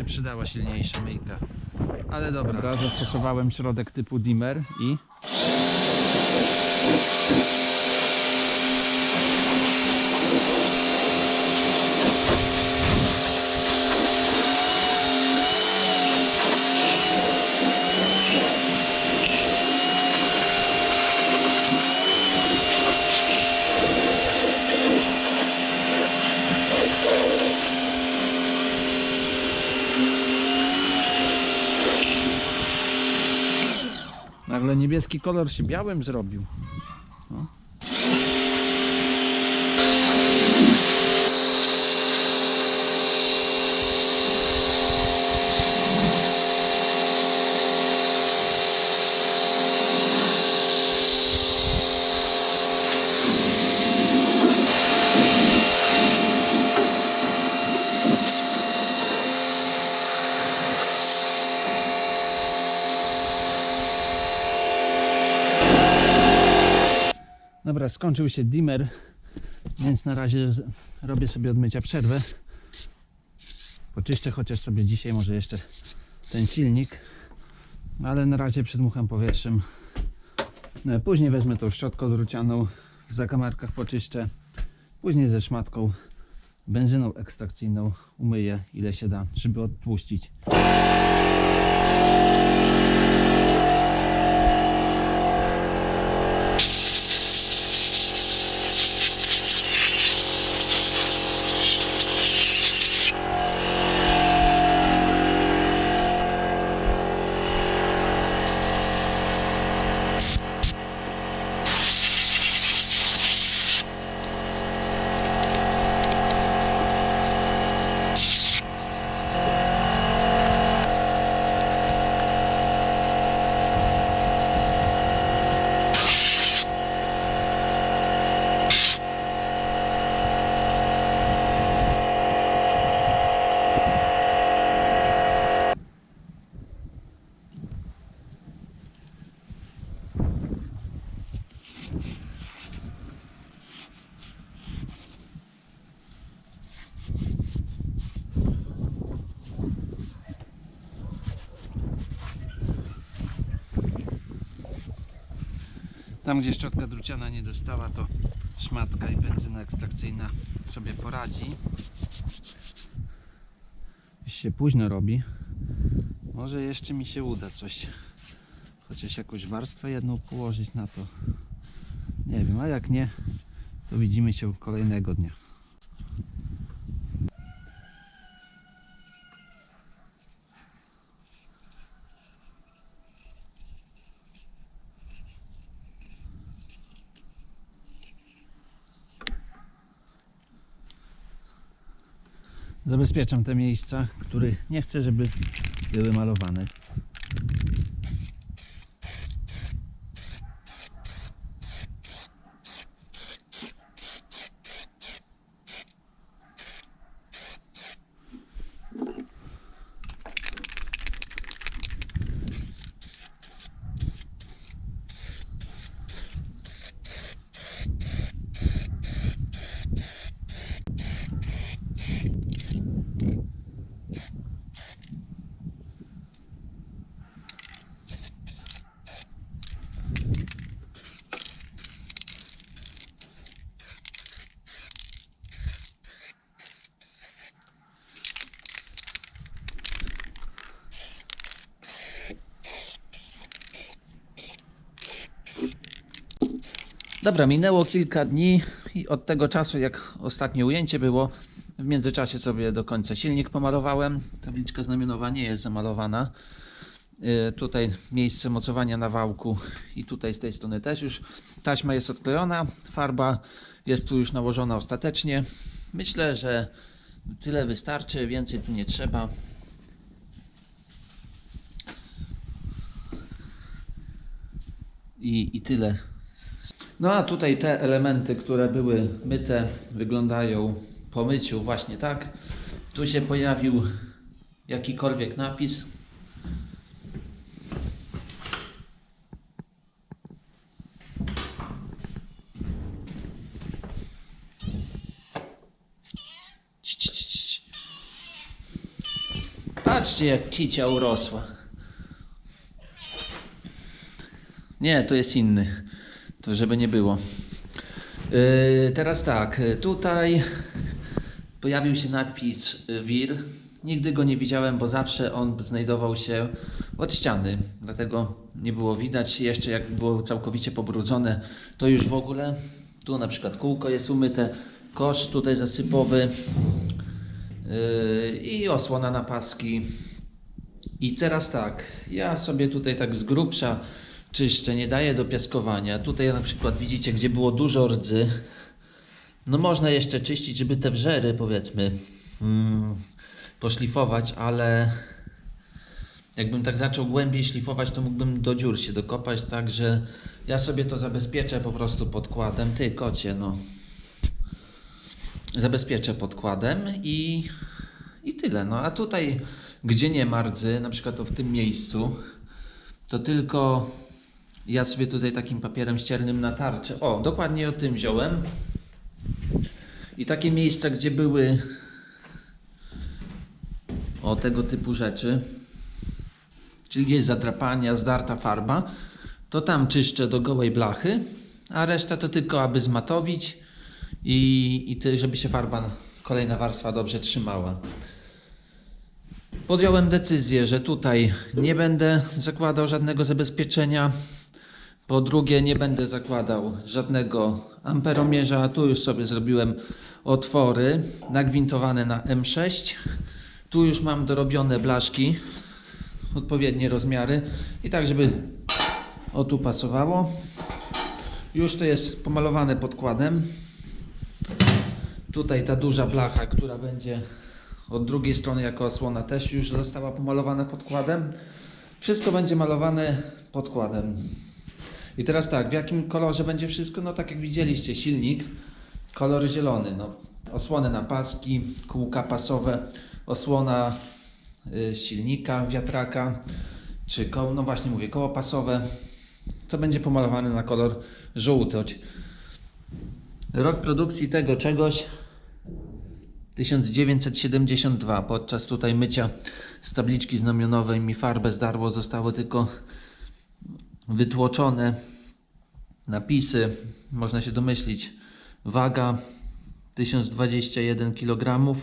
się przydała silniejsza myjka. Ale dobra. dobra zastosowałem środek typu dimmer i niebieski kolor się białym zrobił. No. Dobra, skończył się dimmer, więc na razie robię sobie odmycia przerwę. Poczyszczę chociaż sobie dzisiaj może jeszcze ten silnik, ale na razie przedmucham powietrzem. E, Później wezmę tą szczotką drucianą, w zakamarkach poczyszczę. Później ze szmatką, benzyną ekstrakcyjną umyję ile się da, żeby odtłuścić. Tam gdzie szczotka druciana nie dostała, to szmatka i benzyna ekstrakcyjna sobie poradzi. Już się późno robi. Może jeszcze mi się uda coś. Chociaż jakąś warstwę jedną położyć na to. Nie wiem, a jak nie, to widzimy się kolejnego dnia. Zabezpieczam te miejsca, których nie chcę, żeby były malowane. Dobra, minęło kilka dni i od tego czasu, jak ostatnie ujęcie było, w międzyczasie sobie do końca silnik pomalowałem. Tabliczka znamionowa nie jest zamalowana. Yy, tutaj miejsce mocowania na wałku i tutaj z tej strony też już taśma jest odklejona, farba jest tu już nałożona ostatecznie. Myślę, że tyle wystarczy, więcej tu nie trzeba. I, i tyle no a tutaj te elementy, które były myte, wyglądają po myciu właśnie tak. Tu się pojawił jakikolwiek napis. Patrzcie jak kicia urosła. Nie, to jest inny. Żeby nie było. Yy, teraz tak, yy, tutaj pojawił się napis yy, WIR. Nigdy go nie widziałem, bo zawsze on znajdował się od ściany. Dlatego nie było widać. Jeszcze jak było całkowicie pobrudzone, to już w ogóle. Tu na przykład kółko jest umyte, kosz tutaj zasypowy i osłona na paski. I teraz tak, ja sobie tutaj tak z grubsza czyszczę, nie daję do piaskowania. Tutaj na przykład widzicie, gdzie było dużo rdzy. No można jeszcze czyścić, żeby te wrzery powiedzmy mm, poszlifować, ale jakbym tak zaczął głębiej szlifować, to mógłbym do dziur się dokopać, także ja sobie to zabezpieczę po prostu podkładem. Ty kocie, no. Zabezpieczę podkładem i, i tyle. No a tutaj, gdzie nie ma rdzy, na przykład to w tym miejscu, to tylko ja sobie tutaj takim papierem ściernym natarczę. O, dokładnie o tym wziąłem. I takie miejsca, gdzie były o tego typu rzeczy, czyli gdzieś zadrapania, zdarta farba, to tam czyszczę do gołej blachy, a reszta to tylko aby zmatowić i, i ty, żeby się farba, kolejna warstwa dobrze trzymała. Podjąłem decyzję, że tutaj nie będę zakładał żadnego zabezpieczenia. Po drugie, nie będę zakładał żadnego amperomierza. Tu już sobie zrobiłem otwory nagwintowane na M6. Tu już mam dorobione blaszki, odpowiednie rozmiary i tak, żeby o tu pasowało. Już to jest pomalowane podkładem. Tutaj ta duża blacha, która będzie od drugiej strony jako osłona też już została pomalowana podkładem. Wszystko będzie malowane podkładem. I teraz tak, w jakim kolorze będzie wszystko? No tak jak widzieliście, silnik, kolor zielony. No, osłony na paski, kółka pasowe, osłona y, silnika, wiatraka, czy koło, no właśnie mówię, koło pasowe. To będzie pomalowane na kolor żółty. Rok produkcji tego czegoś 1972. Podczas tutaj mycia z tabliczki znamionowej mi farbę zdarło, zostały tylko wytłoczone napisy. Można się domyślić. Waga 1021 kg.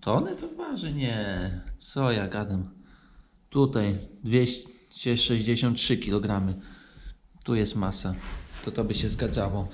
Tony to waży? Nie. Co ja gadam? Tutaj 263 kg. Tu jest masa. To to by się zgadzało.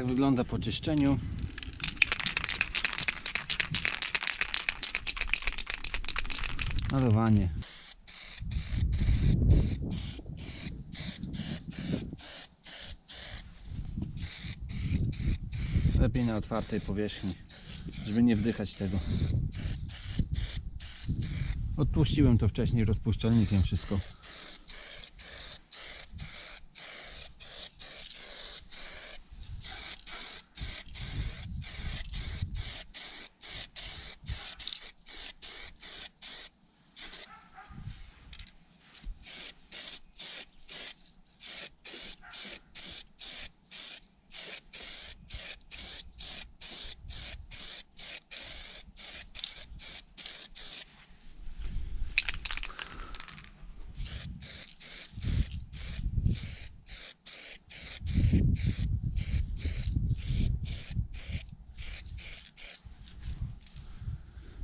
Tak wygląda po czyszczeniu. Malowanie. Lepiej na otwartej powierzchni, żeby nie wdychać tego. Odtłuściłem to wcześniej rozpuszczalnikiem wszystko.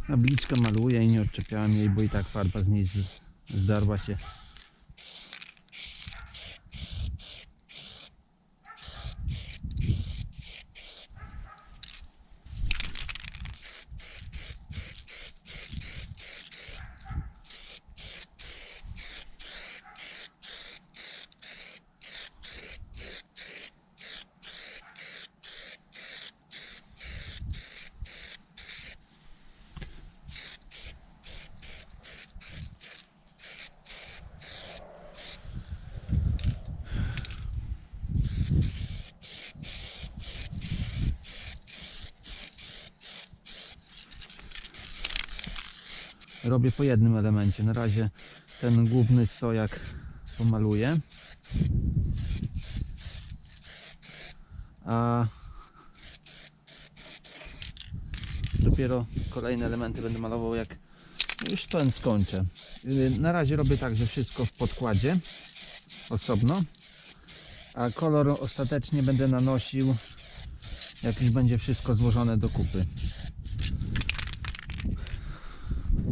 Tabliczkę maluję i nie odczepiałem jej, bo i tak farba z niej zdarła się. Robię po jednym elemencie. Na razie ten główny stojak pomaluję. A dopiero kolejne elementy będę malował jak już ten skończę. Yy, Na razie robię tak, że wszystko w podkładzie osobno, a kolor ostatecznie będę nanosił jak już będzie wszystko złożone do kupy.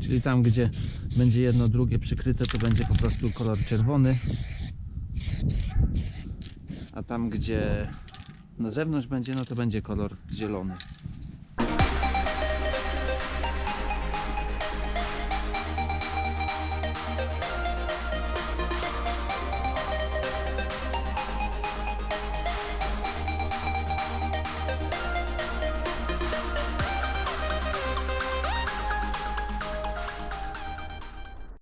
Czyli tam gdzie będzie jedno drugie przykryte to będzie po prostu kolor czerwony. A tam gdzie na zewnątrz będzie no to będzie kolor zielony